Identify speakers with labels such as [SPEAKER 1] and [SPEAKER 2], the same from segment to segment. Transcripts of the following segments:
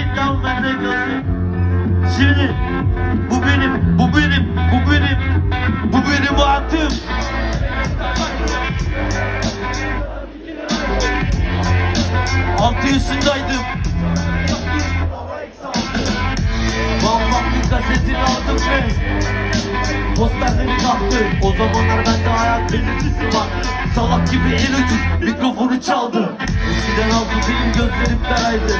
[SPEAKER 1] değil tamam ben de kalsın. Şimdi bu benim, bu benim, bu benim, bu benim hayatım. Altı yaşındaydım. Vallahi kasetini aldım ve Posterleri kalktı O zamanlar bende hayat belirtisi var Salak gibi el ucuz mikrofonu çaldı Eskiden altı benim gözlerim karaydı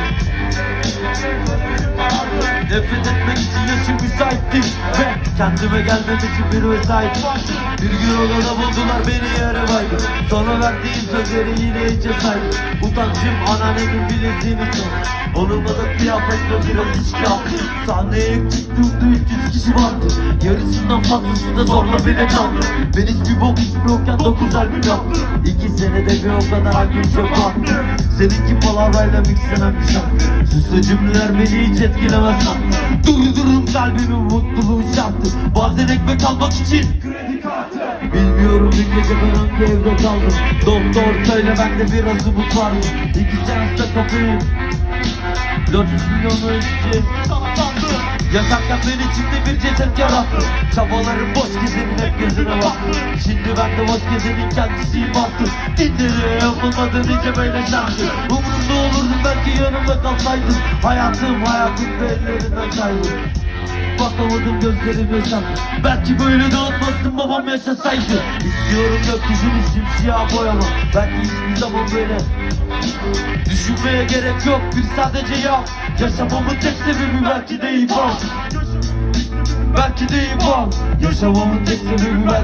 [SPEAKER 1] Nefret etmek için yaşım müsaitti. Ve kendime gelmem için bir vesait. Bir gün odada buldular beni yere baydı Sonra verdiğim sözleri yine içe saydı Utancım anneannemin bileziğini Onunla da kıyafetle biraz içki aldı Sahneye çıktığımda 300 kişi vardı. Yarısından fazlası da zorla beni çaldı Ben hiçbir bok içmiyorken 9 albüm yaptım İki senede bir o kadar albüm çöp attım Seninki palavrayla mixlenen bir şarkı Süslü cümleler beni hiç etkilemez. Lan Durdururum kalbimin mutluluğu şartı. Bazen ekmek almak için kredi kartı. Bilmiyorum dün gece ben hangi evde kaldım. Doktor söyle bende biraz umut var mı? İki seansta kapıyım 400 milyonu işçi Yakarken ben içimde bir ceset yarattı. Çabalarım boş gezenin hep gözüne baktı. Şimdi ben de boş gezenin kendisiyim artık. Dinlere yapılmadı nice böyle şarkı. Umurumda belki yanımda kalsaydın Hayatım hayatım da ellerinden kaydı Bakamadım gözlerim yaşam Belki böyle dağıtmazdım babam yaşasaydı. İstiyorum gökyüzünü simsiyah boyama. Belki hiçbir zaman böyle Düşünmeye gerek yok. Bir sadece yap Yaşamamın tek sebebi belki de iman Belki de iman Yaşamamın tek sebebi belki